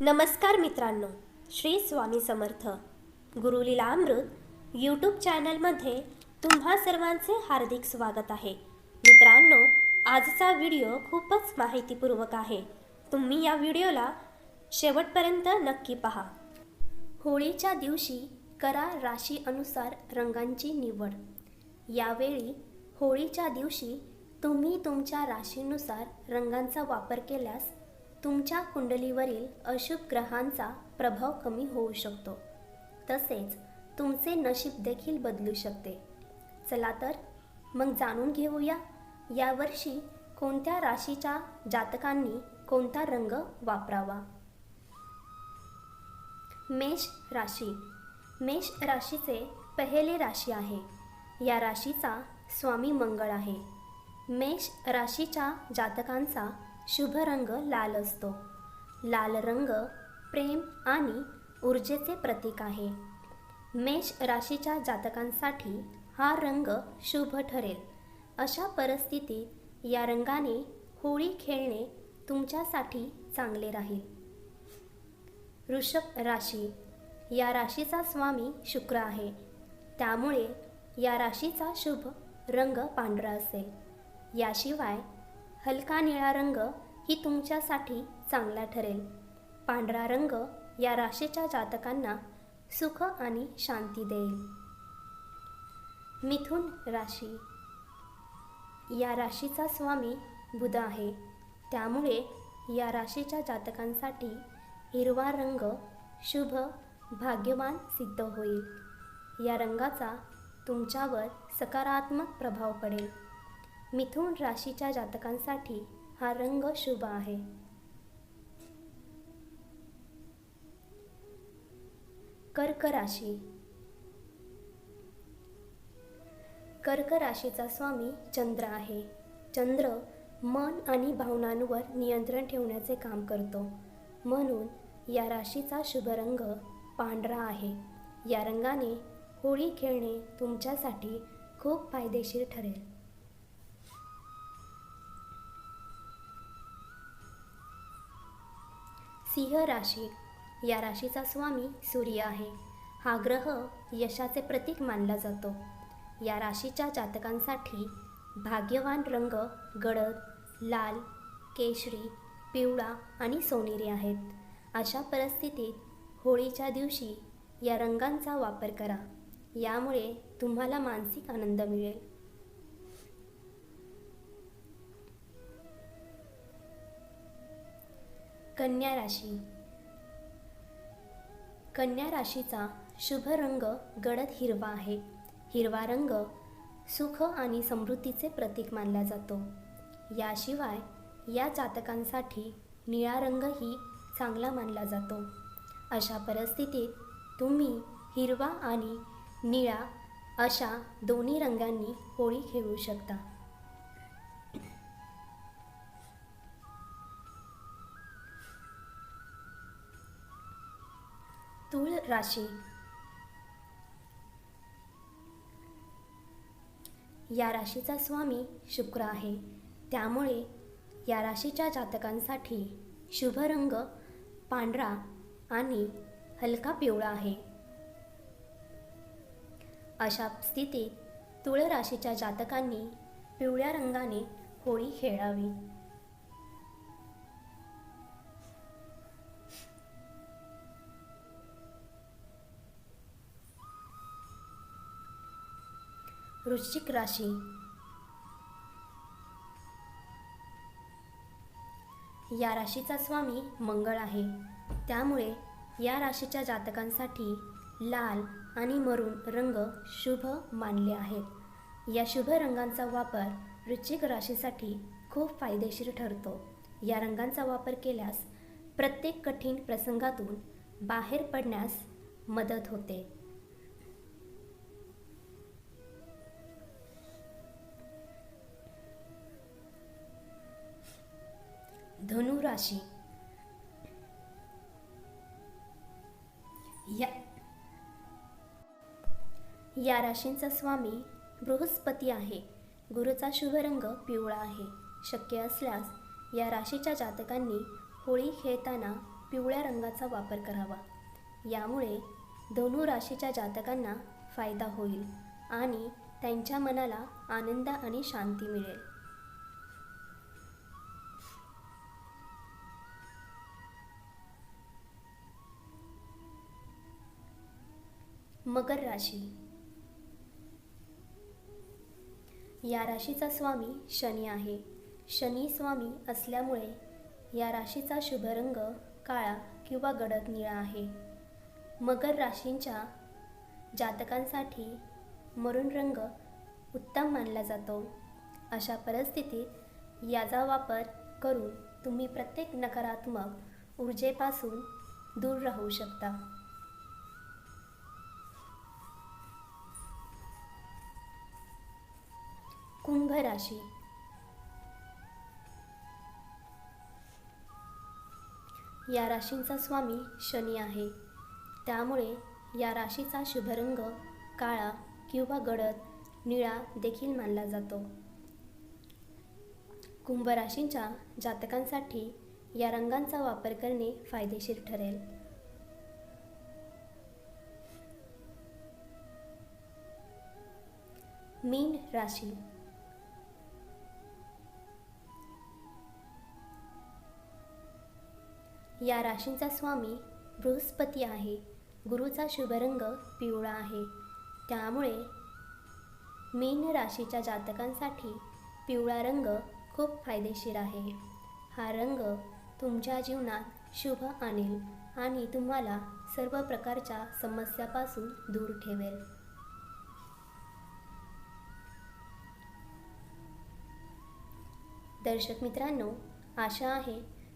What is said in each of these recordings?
नमस्कार मित्रांनो श्री स्वामी समर्थ. गुरुलीला अमृत यूट्यूब चॅनलमध्ये तुम्हा सर्वांचे हार्दिक स्वागत आहे. मित्रांनो आजचा व्हिडिओ खूपच माहितीपूर्वक आहे. तुम्ही या व्हिडिओला शेवटपर्यंत नक्की पहा. होळीच्या दिवशी करा राशी अनुसार रंगांची निवड. यावेळी होळीच्या दिवशी तुम्ही तुमच्या राशीनुसार रंगांचा वापर केल्यास तुमच्या कुंडलीवरील अशुभ ग्रहांचा प्रभाव कमी होऊ शकतो. तसेच तुमचे नशीब देखील बदलू शकते. चला तर मग जाणून घेऊया यावर्षी कोणत्या राशीच्या जातकांनी कोणता रंग वापरावा? मेष राशी. मेष राशीचे पहिले राशी आहे. या राशीचा स्वामी मंगळ आहे. मेष राशीच्या जातकांचा शुभ रंग लाल असतो. लाल रंग प्रेम आणि ऊर्जेचे प्रतीक आहे. मेष राशीच्या जातकांसाठी हा रंग शुभ ठरेल. अशा परिस्थितीत या रंगाने होळी खेळणे तुमच्यासाठी चांगले राहील. वृषभ राशी. या राशीचा स्वामी शुक्र आहे. त्यामुळे या राशीचा शुभ रंग पांढरा असेल. याशिवाय हलका निळा रंग ही तुमच्यासाठी चांगला ठरेल. पांढरा रंग या राशीच्या जातकांना सुख आणि शांती देईल. मिथुन राशी. या राशीचा स्वामी बुध आहे. त्यामुळे या राशीच्या जातकांसाठी हिरवा रंग शुभ भाग्यवान सिद्ध होईल. या रंगाचा तुमच्यावर सकारात्मक प्रभाव पडेल. मिथुन राशीच्या जातकांसाठी हा रंग शुभ आहे. कर्क राशी. कर्क राशीचा स्वामी चंद्र आहे. चंद्र मन आणि भावनांवर नियंत्रण ठेवण्याचे काम करतो. म्हणून या राशीचा शुभ रंग पांढरा आहे. या रंगाने होळी खेळणे तुमच्यासाठी खूप फायदेशीर ठरेल. सिंह राशी. या राशीचा स्वामी सूर्य आहे. हा ग्रह यशाचे प्रतीक मानला जातो. या राशीच्या जातकांसाठी भाग्यवान रंग गडद लाल केशरी पिवळा आणि सोनेरी आहेत. अशा परिस्थितीत होळीच्या दिवशी या रंगांचा वापर करा. यामुळे तुम्हाला मानसिक आनंद मिळेल. कन्या राशी. कन्या राशीचा शुभ रंग गडद हिरवा आहे. हिरवा रंग सुख आणि समृद्धीचे प्रतीक मानला जातो. याशिवाय या जातकांसाठी निळा रंगही चांगला मानला जातो. अशा परिस्थितीत तुम्ही हिरवा आणि निळा अशा दोन्ही रंगांनी होळी खेळू शकता. तूळ राशी. या राशीचा स्वामी शुक्र आहे. त्यामुळे या राशीच्या जातकांसाठी शुभ रंग पांढरा आणि हलका पिवळा आहे. अशा स्थितीत तुळ राशीच्या जातकांनी पिवळ्या रंगाने होळी खेळावी. वृश्चिक राशी. या राशीचा स्वामी मंगळ आहे. त्यामुळे या राशीच्या जातकांसाठी लाल आणि मरून रंग शुभ मानले आहेत. या शुभ रंगांचा वापर वृश्चिक राशीसाठी खूप फायदेशीर ठरतो. या रंगांचा वापर केल्यास प्रत्येक कठीण प्रसंगातून बाहेर पडण्यास मदत होते. धनु राशी या या राशींचा स्वामी बृहस्पती आहे. गुरुचा शुभ रंग पिवळा आहे. शक्य असल्यास या राशीच्या जातकांनी होळी खेळताना पिवळ्या रंगाचा वापर करावा. यामुळे धनु राशीच्या जातकांना फायदा होईल आणि त्यांच्या मनाला आनंद आणि शांती मिळेल. मकर राशी. या राशीचा स्वामी शनी आहे. शनी स्वामी असल्यामुळे या राशीचा शुभ रंग काळा किंवा गडद निळा आहे. मकर राशींच्या जातकांसाठी मरून रंग उत्तम मानला जातो. अशा परिस्थितीत याचा वापर करून तुम्ही प्रत्येक नकारात्मक ऊर्जेपासून दूर राहू शकता. कुंभ राशी. या राशींचा स्वामी शनी आहे. त्यामुळे या राशीचा शुभ रंग काळा किंवा गडद निळा देखील मानला जातो. कुंभ राशींच्या जातकांसाठी या रंगांचा वापर करणे फायदेशीर ठरेल. मीन राशी. या राशींचा स्वामी बृहस्पती आहे. गुरुचा शुभ रंग पिवळा आहे. त्यामुळे मीन राशीच्या जातकांसाठी पिवळा रंग खूप फायदेशीर आहे. हा रंग तुमच्या जीवनात शुभ आणेल आणि तुम्हाला सर्व प्रकारच्या समस्यापासून दूर ठेवेल. दर्शक मित्रांनो आशा आहे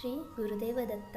श्री गुरुदेव दत्त